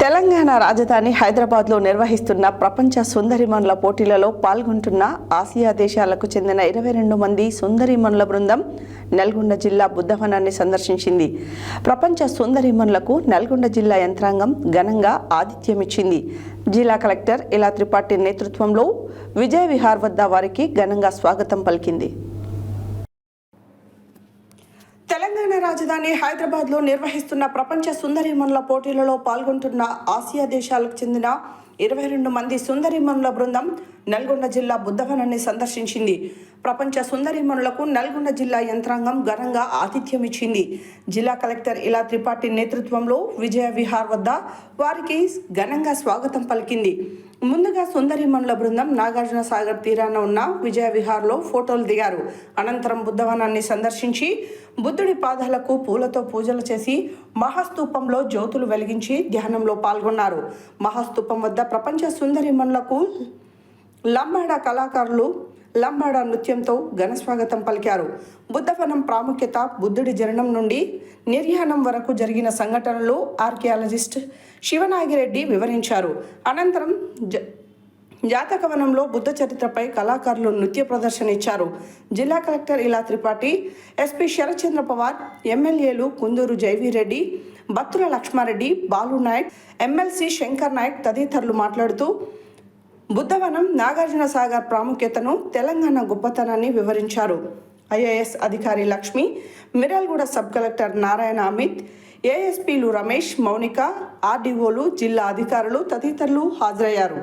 తెలంగాణ రాజధాని హైదరాబాద్లో నిర్వహిస్తున్న ప్రపంచ సుందరిమణుల పోటీలలో పాల్గొంటున్న ఆసియా దేశాలకు చెందిన ఇరవై రెండు మంది సుందరిమణుల బృందం నల్గొండ జిల్లా బుద్ధవనాన్ని సందర్శించింది. ప్రపంచ సుందరిమణులకు నల్గొండ జిల్లా యంత్రాంగం ఘనంగా ఆతిథ్యమిచ్చింది. జిల్లా కలెక్టర్ ఇలా త్రిపాఠి నేతృత్వంలో విజయ విహార్ వద్ద వారికి ఘనంగా స్వాగతం పలికింది తెలంగాణ రాజధాని హైదరాబాద్లో నిర్వహిస్తున్న ప్రపంచ సుందరిమణుల పోటీలలో పాల్గొంటున్న ఆసియా దేశాలకు చెందిన ఇరవై రెండు మంది సుందరిమణుల బృందం నల్గొండ జిల్లా బుద్ధవనాన్ని సందర్శించింది. ప్రపంచ సుందరిమణులకు నల్గొండ జిల్లా యంత్రాంగం ఘనంగా ఆతిథ్యం ఇచ్చింది. జిల్లా కలెక్టర్ ఇలా త్రిపాఠి నేతృత్వంలో విజయ విహార్ వద్ద వారికి ఘనంగా స్వాగతం పలికింది. ముందుగా సుందరిమణుల బృందం నాగార్జున సాగర్ తీరాన ఉన్న విజయ విహార్లో ఫోటోలు దిగారు. అనంతరం బుద్ధవనాన్ని సందర్శించి బుద్ధుడి పాదాలకు పూలతో పూజలు చేసి మహాస్తూపంలో జ్యోతులు వెలిగించి ధ్యానంలో పాల్గొన్నారు. మహాస్తూపం వద్ద ప్రపంచ సుందరిమణులకు లంబాడ కళాకారులు లంబాడ నృత్యంతో ఘనస్వాగతం పలికారు. బుద్ధవనం ప్రాముఖ్యత బుద్ధుడి జననం నుండి నిర్యాణం వరకు జరిగిన సంఘటనలు ఆర్కియాలజిస్ట్ శివనాగిరెడ్డి వివరించారు. అనంతరం జ జాతకవనంలో బుద్ధ చరిత్రపై కళాకారులు నృత్య ప్రదర్శన ఇచ్చారు. జిల్లా కలెక్టర్ ఇలా త్రిపాఠి ఎస్పీ శరత్చంద్ర పవార్ ఎమ్మెల్యేలు కుందూరు జైవీరెడ్డి బత్తుల లక్ష్మారెడ్డి బాలు నాయక్ ఎమ్మెల్సీ శంకర్ నాయక్ తదితరులు మాట్లాడుతూ బుద్ధవనం నాగార్జున సాగర్ ప్రాముఖ్యతను తెలంగాణ గొప్పతనాన్ని వివరించారు. ఐఏఎస్ అధికారి లక్ష్మి మిరల్గూడ సబ్ కలెక్టర్ నారాయణ అమిత్ ఏఎస్పీలు రమేష్ మౌనిక ఆర్డీఓలు జిల్లా అధికారులు తదితరులు హాజరయ్యారు.